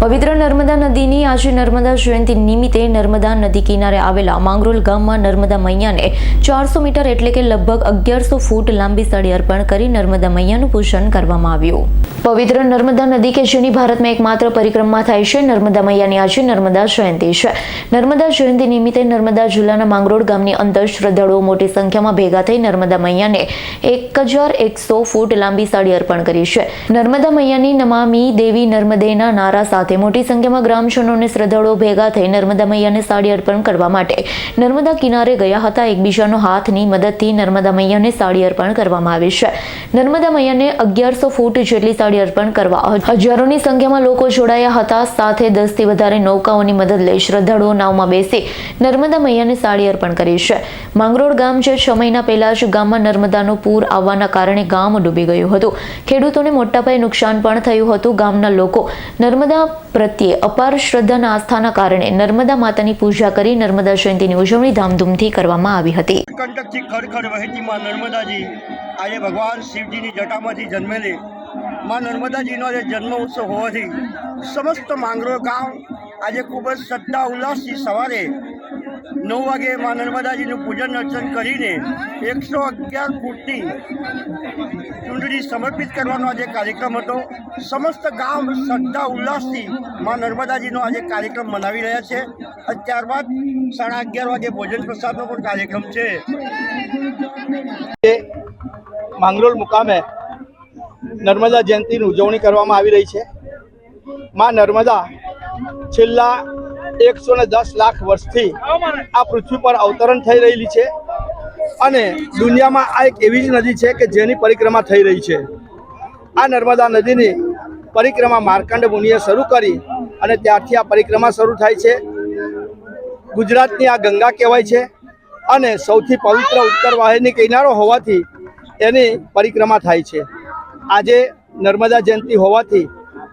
પવિત્ર નર્મદા નદીની આજે નર્મદા જયંતિ નિમિત્તે નર્મદા નદી કિનારે આવેલા માંગરોલ ગામમાં નર્મદા મૈયાને ચારસો મીટર એટલે કે લગભગ અગિયારસો ફૂટ લાંબી સળી અર્પણ કરી નર્મદા મૈયાનું પૂજન કરવામાં આવ્યું. પવિત્ર નર્મદા નદી કે જેની ભારતમાં એકમાત્ર પરિક્રમા થાય છે, નર્મદા મૈયાની આજે નર્મદા જયંતિ છે. નર્મદા જયંતિ નિમિત્તે નર્મદા જિલ્લાના માંગરોળ ગામની અંદર શ્રદ્ધાળુઓ મોટી સંખ્યામાં ભેગા થઈ નર્મદા મૈયાને એક હજાર એકસો ફૂટ લાંબી સાડી અર્પણ કરી છે. નર્મદા મૈયાની નમામી દેવી નર્મદેના નારા સાથે મોટી સંખ્યામાં ગ્રામજનો અને શ્રદ્ધાળુઓ ભેગા થઈ નર્મદા મૈયાને સાડી અર્પણ કરવા માટે નર્મદા કિનારે ગયા હતા. એકબીજાનો હાથની મદદથી નર્મદા મૈયાને સાડી અર્પણ કરવામાં આવી છે. નર્મદા મૈયાને અગિયારસો ફૂટ જેટલી સાડી અર્પણ કરવા હજારોની સંખ્યામાં લોકો જોડાયા હતા. સાથે દસથી વધારે નૌકાઓની મદદ લઈ શ્રદ્ધાળુઓ નાવમાં બેસી નર્મદા મૈયાને સાડી અર્પણ કરી છે. માંગરોળ ગામ જે છ મહિના પહેલા જ ગામમાં નર્મદાનું પૂર આવવાના કારણે ગામ ડૂબી ગયું હતું. ખેડૂતોને મોટા પાયે નુકસાન પણ થયું હતું. ગામના લોકો નર્મદા પ્રત્યે અપાર શ્રદ્ધાના આસ્થાના કારણે નર્મદા માતાની પૂજા કરી નર્મદા જયંતિની ઉજવણી ધામધૂમથી કરવામાં આવી હતી. કંટકથી ખડખડ વહેતી માં નર્મદાજી આજે ભગવાન શિવજીની જટામાંથી જન્મેલી. માં નર્મદાજીનો આજે જન્મ ઉત્સવ હોવાથી સમસ્ત માંગરો ગામ આજે ખૂબ જ શ્રદ્ધા ઉલ્લાસથી સવારે નવ વાગે મા નર્મદાજીનું પૂજન અર્ચન કરીને એકસો અગિયાર ફૂટની ચૂંટણી સમર્પિત કરવાનો આજે કાર્યક્રમ હતો. સમસ્ત ગામ શ્રદ્ધા, ઉલ્લાસથી માં નર્મદાજીનો આજે કાર્યક્રમ મનાવી રહ્યા છે. અને ત્યારબાદ સાડા અગિયાર વાગે ભોજન પ્રસાદનો પણ કાર્યક્રમ છે. માંગરોળ મુકામે નર્મદા જયંતિની ઉજવણી કરવામાં આવી રહી છે. મા નર્મદા છેલ્લા એકસો ને દસ લાખ વર્ષથી આ પૃથ્વી પર અવતરણ થઈ રહેલી છે. અને દુનિયામાં આ એક એવી જ નદી છે કે જેની પરિક્રમા થઈ રહી છે. આ નર્મદા નદીની પરિક્રમા માર્કંડ મુનિએ શરૂ કરી અને ત્યારથી આ પરિક્રમા શરૂ થાય છે. ગુજરાતની આ ગંગા કહેવાય છે અને સૌથી પવિત્ર ઉત્તર વાહિની કિનારો હોવાથી એની પરિક્રમા થાય છે. આજે નર્મદા જયંતિ હોવાથી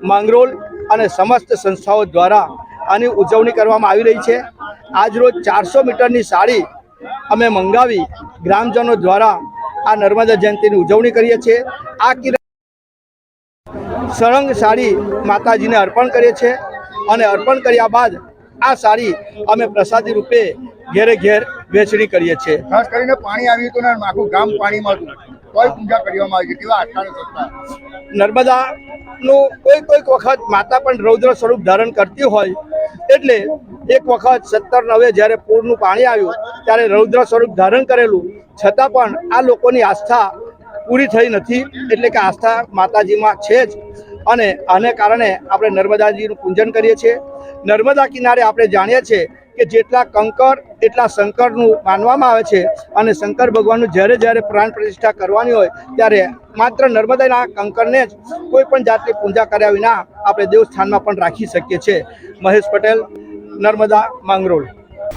માંગરોલ અને સમસ્ત સંસ્થાઓ દ્વારા આની ઉજવણી કરવામાં આવી રહી છે. આજરોજ ચારસો મીટરની સાડી અમે મંગાવી ગ્રામજનો દ્વારા આ નર્મદા જયંતિની ઉજવણી કરીએ છીએ. આ કિરણ સળંગ સાડી માતાજીને અર્પણ કરીએ છીએ અને અર્પણ કર્યા બાદ આ સાડી અમે પ્રસાદી રૂપે ઘેરે ઘેર વેચણી કરીએ છીએ. ખાસ કરીને પાણી આવ્યું હતું ને આખું ગામ પાણીમાં હતું. કોઈ પૂજા કરવામાં આવી છે કેવા આસ્થાને નર્મદાનું કોઈ કોઈક વખત માતા પણ રૌદ્ર સ્વરૂપ ધારણ કરતી હોય એટલે એક વખત સત્તર નવે જ્યારે પૂરનું પાણી આવ્યું, ત્યારે રૌદ્ર સ્વરૂપ ધારણ કરેલું. છતાં પણ આ લોકોની આસ્થા પૂરી થઈ નથી, એટલે કે આસ્થા માતાજીમાં છે જ. અને આને કારણે આપણે નર્મદાજીનું પૂજન કરીએ છીએ. નર્મદા કિનારે આપણે જાણીએ છીએ કે જેટલા કંકર, એટલા શંકરનું માનવામાં આવે છે. અને શંકર ભગવાનનું જ્યારે જ્યારે પ્રાણ પ્રતિષ્ઠા કરવાની હોય, ત્યારે માત્ર નર્મદાના કંકરને જ કોઈ પણ જાતની પૂજા કર્યા વિના આપણે દેવસ્થાનમાં પણ રાખી શકીએ છીએ. Mahesh Patel, Narmada Mangrol.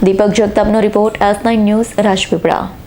Deepak જગતાપનો report S nine news Rajpipla.